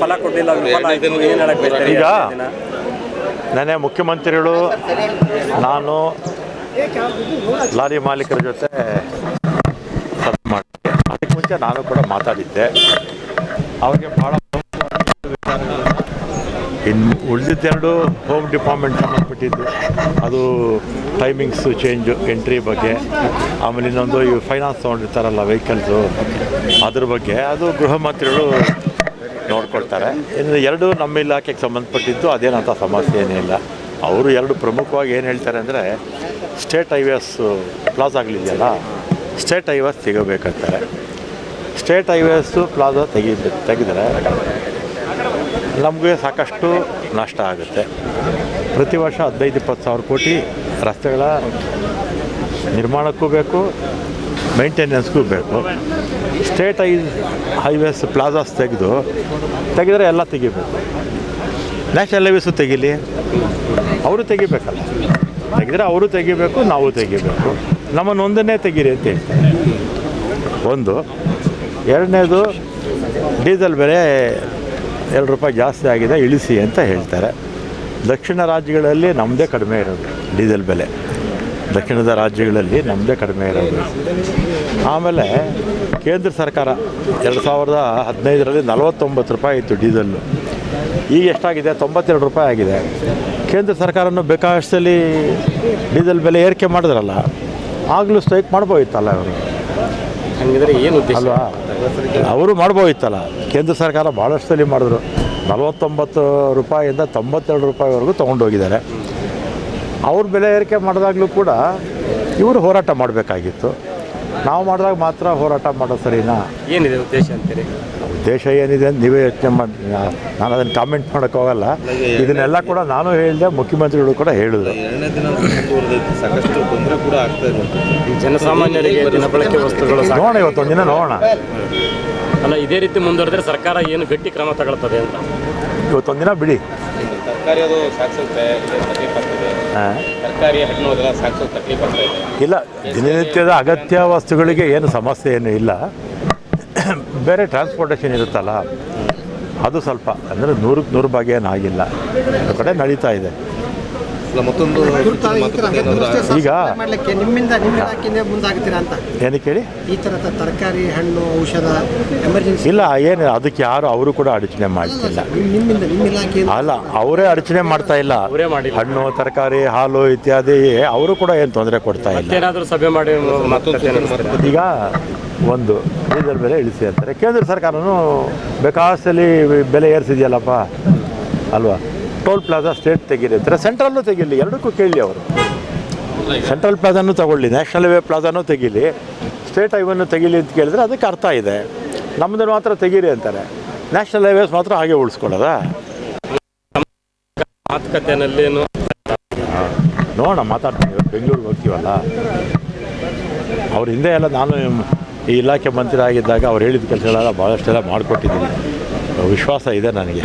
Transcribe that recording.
ಫಲ ಕೊಡಲಿಲ್ಲ ಈಗ? ನೆನೆ ಮುಖ್ಯಮಂತ್ರಿಗಳು ನಾನು ಲಾರಿ ಮಾಲೀಕರ ಜೊತೆ ಸಭೆ ಮಾಡಿದ್ದೆ. ಅದಕ್ಕೆ ಮುಂಚೆ ನಾನು ಕೂಡ ಮಾತಾಡಿದ್ದೆ. ಅವ್ರಿಗೆ ಭಾಳ ಇನ್ನು ಉಳಿದಿದ್ದೆರಡು ಹೋಮ್ ಡಿಪಾರ್ಟ್ಮೆಂಟ್ ಸಂಬಂಧಪಟ್ಟಿದ್ದು. ಅದು ಟೈಮಿಂಗ್ಸು ಚೇಂಜು ಎಂಟ್ರಿ ಬಗ್ಗೆ. ಆಮೇಲೆ ಇನ್ನೊಂದು ಈ ಫೈನಾನ್ಸ್ ತೊಗೊಂಡಿರ್ತಾರಲ್ಲ ವೆಹಿಕಲ್ಸು ಅದ್ರ ಬಗ್ಗೆ. ಅದು ಗೃಹ ಮಂತ್ರಿಗಳು ನೋಡ್ಕೊಳ್ತಾರೆ. ಇನ್ನು ಎರಡು ನಮ್ಮ ಇಲಾಖೆಗೆ ಸಂಬಂಧಪಟ್ಟಿದ್ದು ಅದೇನಂಥ ಸಮಸ್ಯೆ ಏನಿಲ್ಲ. ಅವರು ಎರಡು ಪ್ರಮುಖವಾಗಿ ಏನು ಹೇಳ್ತಾರೆ ಅಂದರೆ ಸ್ಟೇಟ್ ಹೈವೇಸ್ ಪ್ಲಾಜಾಗಳಿದೆಯಲ್ಲ ಸ್ಟೇಟ್ ಹೈವೇಸ್ ತೆಗಬೇಕಂತಾರೆ ಸ್ಟೇಟ್ ಹೈವೇಸು ಪ್ಲಾಜಾ ತೆಗಿ, ತೆಗೆದರೆ ನಮಗೆ ಸಾಕಷ್ಟು ನಷ್ಟ ಆಗುತ್ತೆ. ಪ್ರತಿ ವರ್ಷ ಹದಿನೈದು, ಇಪ್ಪತ್ತು ಸಾವಿರ ಕೋಟಿ ರಸ್ತೆಗಳ ನಿರ್ಮಾಣಕ್ಕೂ ಬೇಕು ಮೇಂಟೆನೆನ್ಸ್ಗೂ ಬೇಕು. ಸ್ಟೇಟ್ ಐ ಹೈವೇಸ್ ಪ್ಲಾಜಾಸ್ ತೆಗೆದು, ತೆಗೆದರೆ ಎಲ್ಲ ತೆಗಿಬೇಕು. ನ್ಯಾಷನಲ್ ಹೈವೇಸು ತೆಗೀಲಿ. ಅವರು ತೆಗಿಬೇಕಲ್ಲ. ತೆಗೆದರೆ ಅವರು ತೆಗಿಬೇಕು, ನಾವು ತೆಗಿಬೇಕು. ನಮ್ಮನ್ನೊಂದನ್ನೇ ತೆಗೀರಿ ಅಂತ ಹೇಳ್ತಾರೆ ಒಂದು. ಎರಡನೇದು, ಡೀಸೆಲ್ ಬೆಲೆ ಎರಡು ರೂಪಾಯಿ ಜಾಸ್ತಿ ಆಗಿದೆ, ಇಳಿಸಿ ಅಂತ ಹೇಳ್ತಾರೆ. ದಕ್ಷಿಣ ರಾಜ್ಯಗಳಲ್ಲಿ ನಮ್ಮದೇ ಕಡಿಮೆ ಇರೋದು ಡೀಸೆಲ್ ಬೆಲೆ. ದಕ್ಷಿಣದ ರಾಜ್ಯಗಳಲ್ಲಿ ನಮ್ಮದೇ ಕಡಿಮೆ ಇರೋದು. ಆಮೇಲೆ ಕೇಂದ್ರ ಸರ್ಕಾರ ಎರಡು ಸಾವಿರದ ಹದಿನೈದರಲ್ಲಿ ನಲವತ್ತೊಂಬತ್ತು ರೂಪಾಯಿ ಇತ್ತು ಡೀಸೆಲ್ಲು ಈಗ ಎಷ್ಟಾಗಿದೆ? ತೊಂಬತ್ತೆರಡು ರೂಪಾಯಿ ಆಗಿದೆ. ಕೇಂದ್ರ ಸರ್ಕಾರನೂ ಬೇಕಾದಷ್ಟಲ್ಲಿ ಡೀಸೆಲ್ ಬೆಲೆ ಏರಿಕೆ ಮಾಡಿದ್ರಲ್ಲ ಆಗಲೂ ಸ್ಟ್ರೈಕ್ ಮಾಡ್ಬೋದಿತ್ತಲ್ಲ ಅವರು ಹಂಗಿದ್ರೆ ಏನು ಅಲ್ವಾ? ಅವರು ಮಾಡ್ಬೋದಿತ್ತಲ್ಲ. ಕೇಂದ್ರ ಸರ್ಕಾರ ಭಾಳಷ್ಟು ಸಲ ಮಾಡಿದ್ರು. ನಲವತ್ತೊಂಬತ್ತು ರೂಪಾಯಿಂದ ತೊಂಬತ್ತೆರಡು ರೂಪಾಯಿವರೆಗೂ ತೊಗೊಂಡೋಗಿದ್ದಾರೆ. ಅವ್ರ ಬೆಲೆ ಏರಿಕೆ ಮಾಡಿದಾಗಲೂ ಕೂಡ ಇವರು ಹೋರಾಟ ಮಾಡಬೇಕಾಗಿತ್ತು. ನಾವು ಮಾಡಿದಾಗ ಮಾತ್ರ ಹೋರಾಟ ಮಾಡೋದು ಸರಿನಾ? ಏನಿದೆ ಉದ್ದೇಶ ಅಂತೀರಿ? ಉದ್ದೇಶ ಏನಿದೆ ಅಂತ ನೀವೇ ಯೋಚನೆ ಮಾಡಿ ನಾನು ಅದನ್ನು ಕಾಮೆಂಟ್ ಮಾಡೋಕ್ಕೆ ಹೋಗಲ್ಲ. ಇದನ್ನೆಲ್ಲ ಕೂಡ ನಾನು ಹೇಳಿದೆ ಮುಖ್ಯಮಂತ್ರಿಗಳು ಕೂಡ ಹೇಳಿದ್ರು. ಎರಡನೇ ದಿನ ಮುಂದುವರೆದೈತಿ ಸಾಕಷ್ಟು ತೊಂದರೆ ಕೂಡ ಆಗ್ತಾ ಈ ಜನಸಾಮಾನ್ಯರಿಗೆ ದಿನಬಳಕೆ ವಸ್ತುಗಳು. ನೋಡೋಣ ಇವತ್ತೊಂದು ದಿನ ನೋಡೋಣ. ಅಲ್ಲ ಇದೇ ರೀತಿ ಮುಂದುವರೆದ್ರೆ ಸರ್ಕಾರ ಏನು ಗಟ್ಟಿ ಕ್ರಮ ತಗೊಳ್ತದೆ ಅಂತ? ಇವತ್ತೊಂದು ದಿನ ಬಿಡಿ. ಸರ್ಕಾರಿ ಅದು ಸಾಕ್ಸುತ್ತೆ ತರಕಾರಿ ಹಣ್ಣು ಅದೆಲ್ಲ ಸಾಗಿಸೋದು ತಕ್ಲೀಫ್ ಆಗ್ತಾ ಇದೆ. ಇಲ್ಲ ದಿನನಿತ್ಯದ ಅಗತ್ಯ ವಸ್ತುಗಳಿಗೆ ಏನು ಸಮಸ್ಯೆ ಏನು ಇಲ್ಲ. ಬೇರೆ ಟ್ರಾನ್ಸ್ಪೋರ್ಟೇಷನ್ ಇರುತ್ತಲ್ಲ ಅದು ಸ್ವಲ್ಪ ಅಂದರೆ ನೂರಕ್ಕೆ ನೂರು ಭಾಗ ಏನಾಗಿಲ್ಲ ಆ ಕಡೆ ನಡೀತಾ ಇದೆ. ಮತ್ತೊಂದು? ಈಗ ಮಾಡ್ಲಿಕ್ಕೆ ನಿಮ್ಮಿಂದ ನಿಮ್ಮ ಇಲಾಖೆಯಿಂದ ಮುಂದಾಗ್ತೀರಾ ಅಂತ. ಏನಕ್ಕೆ ಹೇಳಿ? ಈ ತರದ ತರಕಾರಿ ಹಣ್ಣು ಔಷಧ ಎಮರ್ಜೆನ್ಸಿ ಇಲ್ಲ ಏನು ಅದಕ್ಕೆ ಯಾರು ಅವರು ಕೂಡ ಅಡಚಣೆ ಮಾಡ್ತಿಲ್ಲ. ನಿಮ್ಮಿಂದ ನಿಮ್ಮ ಇಲಾಖೆ ಅಲ್ಲ ಅವರೇ ಅಡಚಣೆ ಮಾಡ್ತಾ ಇಲ್ಲ. ಅವರೇ ಮಾಡಿಲ್ಲ. ಹಣ್ಣು ತರಕಾರಿ ಹಾಲು ಇತ್ಯಾದಿ ಅವರು ಕೂಡ ಏನು ತೊಂದರೆ ಕೊಡ್ತಾ ಇಲ್ಲ. ಏನಾದರೂ ಸಭೆ ಮಾಡಿ. ಈಗ ಒಂದು ಡೀಸೆಲ್ ಬೆಲೆ ಇಳಿಸಿ ಅಂತಾರೆ. ಕೇಂದ್ರ ಸರ್ಕಾರನೂ ಬೇಕಾಸಲ್ಲಿ ಬೆಲೆ ಏರಿಸಿದೆಯಲ್ಲಪ್ಪ? ಅಲ್ವಾ? ಟೋಲ್ ಪ್ಲಾಜಾ ಸ್ಟೇಟ್ ತೆಗೀರಿ ಅಂತಾರೆ ಸೆಂಟ್ರಲ್ಲೂ ತೆಗೀಲಿ ಎರಡಕ್ಕೂ ಕೇಳಿ ಅವರು. ಸೆಂಟ್ರಲ್ ಪ್ಲಾಜಾನು ತಗೊಳ್ಳಿ ನ್ಯಾಷನಲ್ ಹೈವೇ ಪ್ಲಾಜಾನು ತೆಗೀಲಿ. ಸ್ಟೇಟ್ ಹೈವೇನು ತೆಗೀಲಿ ಅಂತ ಕೇಳಿದ್ರೆ ಅದಕ್ಕೆ ಅರ್ಥ ಇದೆ. ನಮ್ಮದನ್ನು ಮಾತ್ರ ತೆಗೀರಿ ಅಂತಾರೆ. ನ್ಯಾಷನಲ್ ಹೈವೇಸ್ ಮಾತ್ರ ಹಾಗೆ ಉಳಿಸ್ಕೊಳ್ಳೋದಾ? ಮಾತುಕತೆಯಲ್ಲೇನು ನೋಡೋಣ ಮಾತಾಡ್ತೀವಿ ಬೆಂಗಳೂರಿಗೆ ಹೋಗ್ತೀವಲ್ಲ? ಅವ್ರ ಹಿಂದೆ ಎಲ್ಲ ನಾನು ಈ ಇಲಾಖೆ ಮಂತ್ರಿ ಆಗಿದ್ದಾಗ ಅವ್ರು ಹೇಳಿದ ಕೆಲಸಗಳೆಲ್ಲ ಭಾಳಷ್ಟೆಲ್ಲ ಮಾಡಿಕೊಟ್ಟಿದ್ದೀನಿ. ವಿಶ್ವಾಸ ಇದೆ ನನಗೆ.